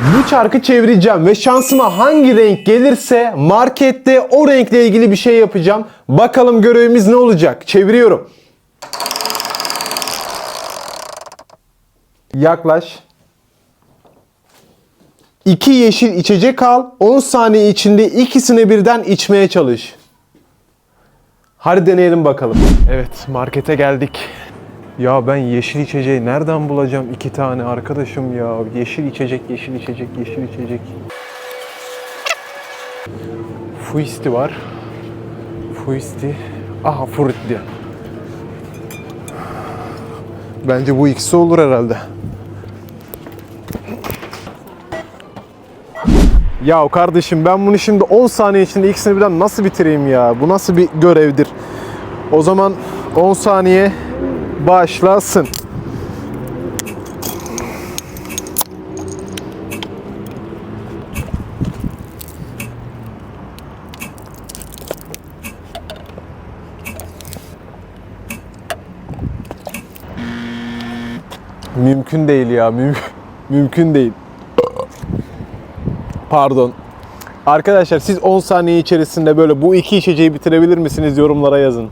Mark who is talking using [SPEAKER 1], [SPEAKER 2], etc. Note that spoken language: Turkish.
[SPEAKER 1] Bu çarkı çevireceğim ve şansıma hangi renk gelirse markette o renkle ilgili bir şey yapacağım. Bakalım görevimiz ne olacak? Çeviriyorum. Yaklaş. 2 yeşil içecek al. 10 saniye içinde ikisini birden içmeye çalış. Hadi deneyelim bakalım. Evet markete geldik. Ya ben yeşil içeceği nereden bulacağım iki tane arkadaşım ya. Yeşil içecek, yeşil içecek, yeşil içecek. Fuisti var. Fuisti. Aha Fruitli. Bence bu ikisi olur herhalde. Ya kardeşim ben bunu şimdi 10 saniye içinde ikisini birden nasıl bitireyim ya? Bu nasıl bir görevdir? O zaman 10 saniye başlasın. Mümkün değil ya. Müm mümkün değil. Pardon. Arkadaşlar siz 10 saniye içerisinde böyle bu iki içeceği bitirebilir misiniz yorumlara yazın.